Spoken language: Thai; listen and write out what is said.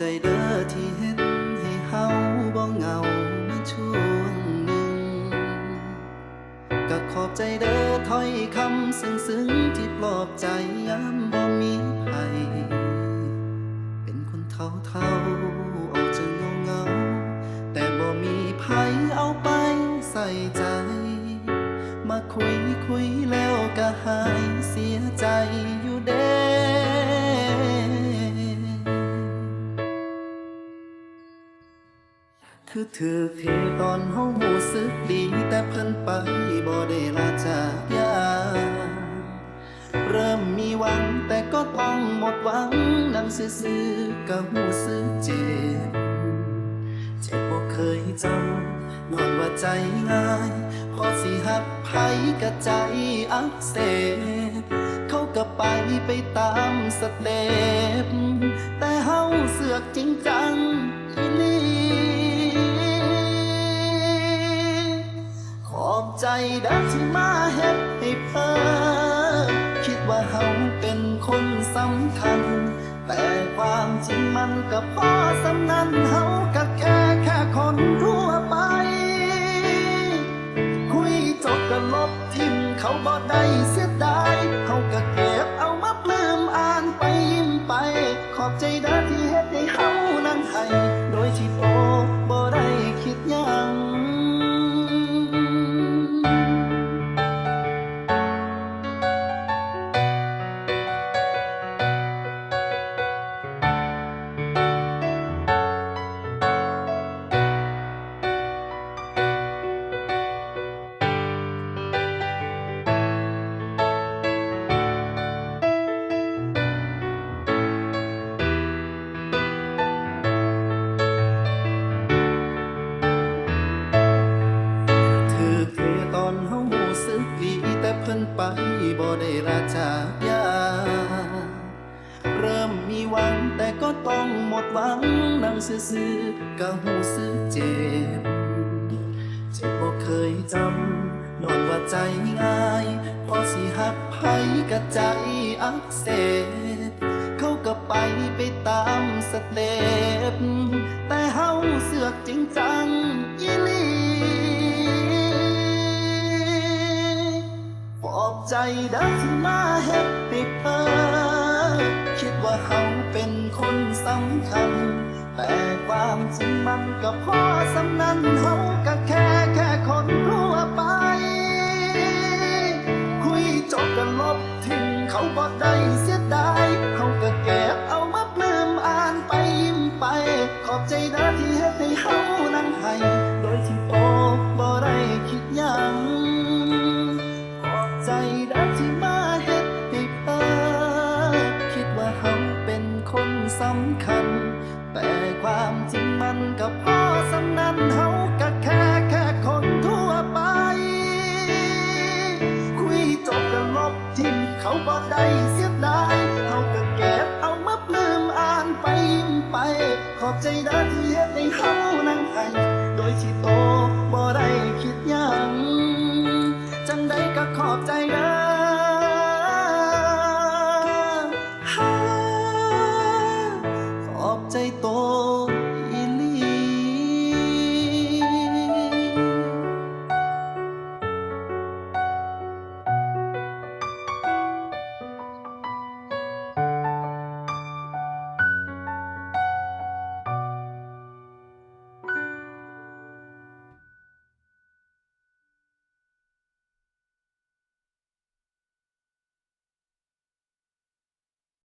ใจเด้อที่เห็นให้เฮาบ่เหงาในช่วงหนึ่งก็ขอบใจเด้อถ้อยคำซึ้งๆที่ปลอบใจยามบ่มีไผเป็นคนเท่าเท่าออกจะเงาเงาแต่บ่มีไผเอาไปใส่ใจ มาคุยคุยแล้วก็หายเสียใจอยู่เด้ คือถือเทตอนเฮาหูสึกดี แต่เพิ่นไปบ่ได้ลาจากยา เริ่มมีหวังแต่ก็ต้องหมดหวังนั่งซื่อๆก็หูสึกเจ็บ เจ็บบ่เคยจำนอนว่าใจง่าย พอสิหักไผกะใจอักเสบเขาก็ไปไปตามสเต็ปแต่เฮาเสือกจริงจัง ใจดักที่มาเฮ็ดให้เพ้อคิดว่าเฮาเป็นคนสำคัญ แต่ความจริงมันก็พอสำนั้นเฮาก็แค่แค่คนทั่วไป คุยจบก็ลบทิมเขาบ่ได้เสียดายเขาก็เก็บเอามาปลื้มอ่านไปยิ้มไป ขอบใจเด้ ไปบ่ได้ลาจายาเริ่มมีหวังแต่ก็ต้องหมดหวังนั่งซื่อๆก็หูสึกเจ็บเจ็บบ่เคยจำนอนว่าใจง่าย พอสิหักไผกะใจอักเสบเขาก็ไปไปตามสเต็ปแต่เฮาเสือกจริงจังอีห ใจดักที่มาเฮ็ดให้เพ้อคิดว่าเฮาเป็นคนสำคัญ แต่ความจริงมันก็พอสำนั้นเฮาก็แค่แค่คนทั่วไป คุยจบก็ลบทิ้งเขาบ่ได้เสียดายเขาก็เก็บเอามาปลื้มอ่านไปยิ้มไป ขอบใจนะที่เฮ็ดให้เฮานั้นให้ โดยที่โตบ่ได้คิดยัง ขอบใจนะที่เฮ็ดให้เฮานั่งไห้โดยที่โต